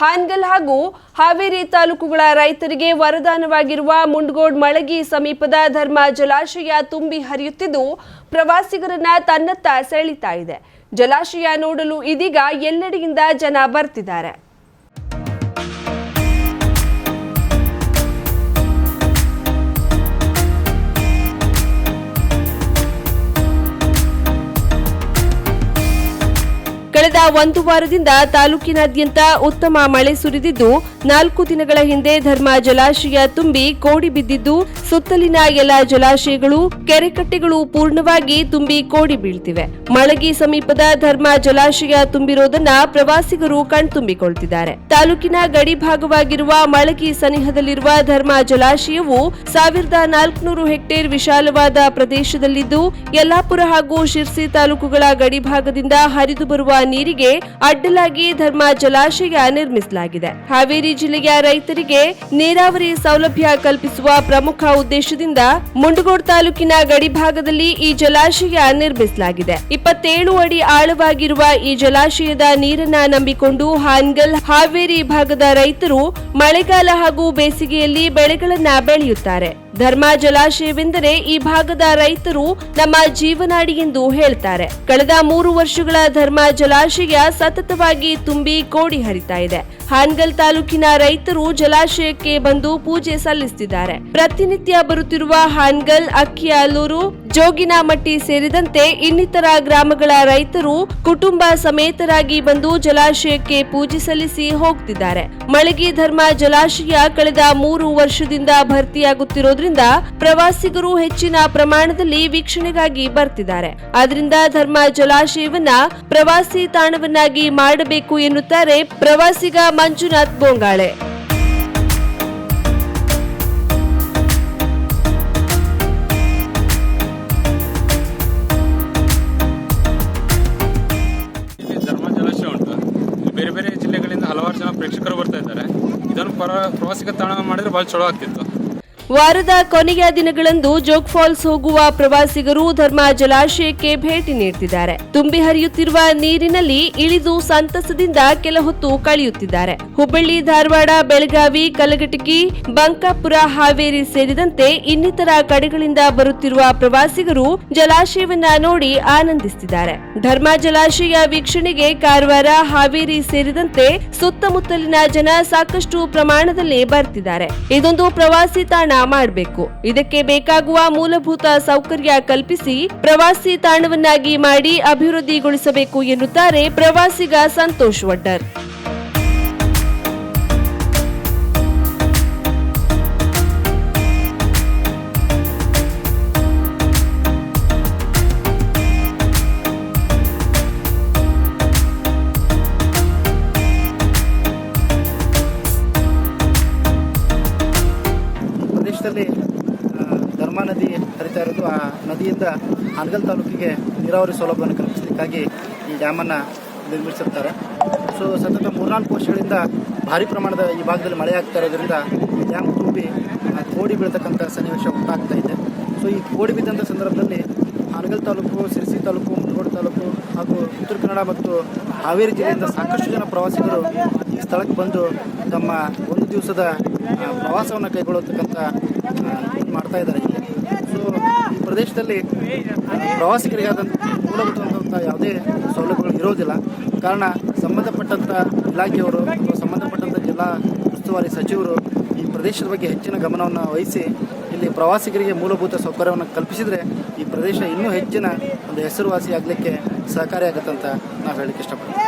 ಹಾನ್ಗಲ್ ಹಾಗೂ ಹಾವೇರಿ ತಾಲೂಕುಗಳ ರೈತರಿಗೆ ವರದಾನವಾಗಿರುವ ಮುಂಡಗೋಡ್ ಮಳಗಿ ಸಮೀಪದ ಧರ್ಮ ಜಲಾಶಯ ತುಂಬಿ ಹರಿಯುತ್ತಿದ್ದು, ಪ್ರವಾಸಿಗರನ್ನ ತನ್ನತ್ತ ಸೆಳೀತಾ ಇದೆ. ಜಲಾಶಯ ನೋಡಲು ಇದೀಗ ಎಲ್ಲೆಡೆಯಿಂದ ಜನ ಬರ್ತಿದ್ದಾರೆ. ಕಳೆದ ಒಂದು ವಾರದಿಂದ ತಾಲೂಕಿನಾದ್ಯಂತ ಉತ್ತಮ ಮಳೆ ಸುರಿದಿದ್ದು, ನಾಲ್ಕು ದಿನಗಳ ಹಿಂದೆ ಧರ್ಮ ಜಲಾಶಯ ತುಂಬಿ ಕೋಡಿ ಬಿದ್ದಿದ್ದು, ಸುತ್ತಲಿನ ಎಲ್ಲ ಜಲಾಶಯಗಳು ಕೆರೆಕಟ್ಟೆಗಳು ಪೂರ್ಣವಾಗಿ ತುಂಬಿ ಕೋಡಿ ಬೀಳ್ತಿವೆ. ಮಳಗಿ ಸಮೀಪದ ಧರ್ಮ ಜಲಾಶಯ ತುಂಬಿರೋದನ್ನ ಪ್ರವಾಸಿಗರು ಕಣ್ತುಂಬಿಕೊಳ್ತಿದ್ದಾರೆ. ತಾಲೂಕಿನ ಗಡಿ ಭಾಗವಾಗಿರುವ ಮಳಗಿ ಸನಿಹದಲ್ಲಿರುವ ಧರ್ಮ ಜಲಾಶಯವು ಸಾವಿರದ ನಾಲ್ಕುನೂರು ಹೆಕ್ಟೇರ್ ವಿಶಾಲವಾದ ಪ್ರದೇಶದಲ್ಲಿದ್ದು, ಯಲ್ಲಾಪುರ ಹಾಗೂ ಶಿರ್ಸಿ ತಾಲೂಕುಗಳ ಗಡಿ ಭಾಗದಿಂದ ಹರಿದು ಬರುವ ನೀರಿಗೆ ಅಡ್ಡಲಾಗಿ ಧರ್ಮ ಜಲಾಶಯ ನಿರ್ಮಿಸಲಾಗಿದೆ. ಹಾವೇರಿ ಜಿಲ್ಲೆಯ ರೈತರಿಗೆ ನೀರಾವರಿ ಸೌಲಭ್ಯ ಕಲ್ಪಿಸುವ ಪ್ರಮುಖ ಉದ್ದೇಶದಿಂದ ಮುಂಡಗೋಡ್ ತಾಲೂಕಿನ ಗಡಿಭಾಗದಲ್ಲಿ ಈ ಜಲಾಶಯ ನಿರ್ಮಿಸಲಾಗಿದೆ. ಇಪ್ಪತ್ತೇಳು ಅಡಿ ಆಳವಾಗಿರುವ ಈ ಜಲಾಶಯದ ನೀರನ್ನ ನಂಬಿಕೊಂಡು ಹಾನ್ಗಲ್, ಹಾವೇರಿ ಭಾಗದ ರೈತರು ಮಳೆಗಾಲ ಹಾಗೂ ಬೇಸಿಗೆಯಲ್ಲಿ ಬೆಳೆಗಳನ್ನ ಬೆಳೆಯುತ್ತಾರೆ. ಧರ್ಮ ಜಲಾಶಯವೆಂದರೆ ಈ ಭಾಗದ ರೈತರು ನಮ್ಮ ಜೀವನಾಡಿ ಎಂದು ಹೇಳ್ತಾರೆ. ಕಳೆದ ಮೂರು ವರ್ಷಗಳ ಧರ್ಮ ಜಲಾಶಯ ಸತತವಾಗಿ ತುಂಬಿ ಕೋಡಿ ಹರಿತಾ ಇದೆ. ಹಾನ್ಗಲ್ ತಾಲೂಕಿನ ರೈತರು ಜಲಾಶಯಕ್ಕೆ ಬಂದು ಪೂಜೆ ಸಲ್ಲಿಸುತ್ತಿದ್ದಾರೆ. ಪ್ರತಿನಿತ್ಯ ಬರುತ್ತಿರುವ ಹಾನ್ಗಲ್, ಅಕ್ಕಿಯಾಲೂರು, ಜೋಗಿನಮಟ್ಟಿ ಸೇರಿದಂತೆ ಇನ್ನಿತರ ಗ್ರಾಮಗಳ ರೈತರು ಕುಟುಂಬ ಸಮೇತರಾಗಿ ಬಂದು ಜಲಾಶಯಕ್ಕೆ ಪೂಜೆ ಸಲ್ಲಿಸಿ ಹೋಗ್ತಿದ್ದಾರೆ ಮಳಗಿ ಧರ್ಮ ಜಲಾಶಯ ಕಳೆದ ಮೂರು ವರ್ಷದಿಂದ ಭರ್ತಿಯಾಗುತ್ತಿರೋದ್ರಿಂದ ಪ್ರವಾಸಿಗರು ಹೆಚ್ಚಿನ ಪ್ರಮಾಣದಲ್ಲಿ ವೀಕ್ಷಣೆಗಾಗಿ ಬರ್ತಿದ್ದಾರೆ. ಆದ್ರಿಂದ ಧರ್ಮ ಜಲಾಶಯವನ್ನ ಪ್ರವಾಸಿ ತಾಣವನ್ನಾಗಿ ಮಾಡಬೇಕು ಎನ್ನುತ್ತಾರೆ ಪ್ರವಾಸಿಗ ಮಂಜುನಾಥ್ ಬೋಂಗಾಳೆ. ಬೇರೆ ಬೇರೆ ಜಿಲ್ಲೆಗಳಿಂದ ಹಲವಾರು ಜನ ಪ್ರೇಕ್ಷಕರು ಬರ್ತಾ ಇದ್ದಾರೆ. ಇದನ್ನು ಪರ ಪ್ರವಾಸಿಗ ತಾಣ ಮಾಡಿದ್ರೆ ಭಾಳ ಚಲೋ ಆಗ್ತಿತ್ತು. ವಾರದ ಕೊನೆಯ ದಿನಗಳಂದು ಜೋಗ್ ಫಾಲ್ಸ್ ಹೋಗುವ ಪ್ರವಾಸಿಗರು ಧರ್ಮ ಜಲಾಶಯಕ್ಕೆ ಭೇಟಿ ನೀಡುತ್ತಿದ್ದಾರೆ ತುಂಬಿ ಹರಿಯುತ್ತಿರುವ ನೀರಿನಲ್ಲಿ ಇಳಿದು ಸಂತಸದಿಂದ ಕೆಲ ಹೊತ್ತು ಕಳೆಯುತ್ತಿದ್ದಾರೆ. ಹುಬ್ಬಳ್ಳಿ, ಧಾರವಾಡ, ಬೆಳಗಾವಿ, ಕಲಘಟಕಿ, ಬಂಕಾಪುರ, ಹಾವೇರಿ ಸೇರಿದಂತೆ ಇನ್ನಿತರ ಕಡೆಗಳಿಂದ ಬರುತ್ತಿರುವ ಪ್ರವಾಸಿಗರು ಜಲಾಶಯವನ್ನ ನೋಡಿ ಆನಂದಿಸುತ್ತಿದ್ದಾರೆ. ಧರ್ಮ ಜಲಾಶಯ ವೀಕ್ಷಣೆಗೆ ಕಾರವಾರ, ಹಾವೇರಿ ಸೇರಿದಂತೆ ಸುತ್ತಮುತ್ತಲಿನ ಜನ ಸಾಕಷ್ಟು ಪ್ರಮಾಣದಲ್ಲಿ ಬರ್ತಿದ್ದಾರೆ. ಇದೊಂದು ಪ್ರವಾಸಿ ತಾಣ ಮಾಡಬೇಕು. ಇದಕ್ಕೆ ಬೇಕಾಗುವ ಮೂಲಭೂತ ಸೌಕರ್ಯ ಕಲ್ಪಿಸಿ ಪ್ರವಾಸಿ ತಾಣವನ್ನಾಗಿ ಮಾಡಿ ಅಭಿವೃದ್ಧಿಗೊಳಿಸಬೇಕು ಎನ್ನುತ್ತಾರೆ ಪ್ರವಾಸಿಗ ಸಂತೋಷ್ ವಡ್ಡರ್. ಪ್ರದೇಶದಲ್ಲಿ ಧರ್ಮಾ ನದಿ ಹರಿತಾ ಇರೋದು ಆ ನದಿಯಿಂದ ಹಾನಗಲ್ ತಾಲೂಕಿಗೆ ನೀರಾವರಿ ಸೌಲಭ್ಯವನ್ನು ಕಲ್ಪಿಸಲಿಕ್ಕಾಗಿ ಈ ಡ್ಯಾಮನ್ನು ನಿರ್ಮಿಸಿರ್ತಾರೆ. ಸೊ, ಸತತ ಮೂರ್ನಾಲ್ಕು ವರ್ಷಗಳಿಂದ ಭಾರಿ ಪ್ರಮಾಣದ ಈ ಭಾಗದಲ್ಲಿ ಮಳೆ ಆಗ್ತಾ ಇರೋದ್ರಿಂದ ಈ ಡ್ಯಾಮ್ ತುಂಬಿ ಕೋಡಿ ಬೀಳ್ತಕ್ಕಂಥ ಸನ್ನಿವೇಶ ಉಂಟಾಗ್ತಾ ಇದೆ. ಸೊ, ಈ ಕೋಡಿ ಬಿದ್ದಂಥ ಸಂದರ್ಭದಲ್ಲಿ ಹಾನಗಲ್ ತಾಲೂಕು, ಸಿರಿಸಿ ತಾಲೂಕು ಮುಂಡಗೋಡು ತಾಲೂಕು ಹಾಗೂ ಉತ್ತರ ಕನ್ನಡ ಮತ್ತು ಹಾವೇರಿ ಜಿಲ್ಲೆಯಿಂದ ಸಾಕಷ್ಟು ಜನ ಪ್ರವಾಸಿಗರು ಈ ಸ್ಥಳಕ್ಕೆ ಬಂದು ತಮ್ಮ ಒಂದು ದಿವಸದ ಪ್ರವಾಸವನ್ನು ಕೈಗೊಳ್ಳತಕ್ಕಂಥ ಮಾಡ್ತಾ ಇದ್ದಾರೆ ಸೊ ಪ್ರದೇಶದಲ್ಲಿ ಪ್ರವಾಸಿಗರಿಗಾದಂಥ ಮೂಲಭೂತವಾದಂಥ ಯಾವುದೇ ಸೌಲಭ್ಯಗಳು ಇರೋದಿಲ್ಲ. ಕಾರಣ ಸಂಬಂಧಪಟ್ಟಂಥ ಇಲಾಖೆಯವರು ಅಥವಾ ಸಂಬಂಧಪಟ್ಟಂಥ ಜಿಲ್ಲಾ ಉಸ್ತುವಾರಿ ಸಚಿವರು ಈ ಪ್ರದೇಶದ ಬಗ್ಗೆ ಹೆಚ್ಚಿನ ಗಮನವನ್ನು ವಹಿಸಿ, ಇಲ್ಲಿ ಪ್ರವಾಸಿಗರಿಗೆ ಮೂಲಭೂತ ಸೌಕರ್ಯವನ್ನು ಕಲ್ಪಿಸಿದರೆ ಈ ಪ್ರದೇಶ ಇನ್ನೂ ಹೆಚ್ಚಿನ ಒಂದು ಹೆಸರುವಾಸಿ ಆಗಲಿಕ್ಕೆ ಸಹಕಾರಿಯಾಗುತ್ತಂತ ನಾವು ಹೇಳಲಿಕ್ಕೆ ಇಷ್ಟಪಡ್ತೀವಿ.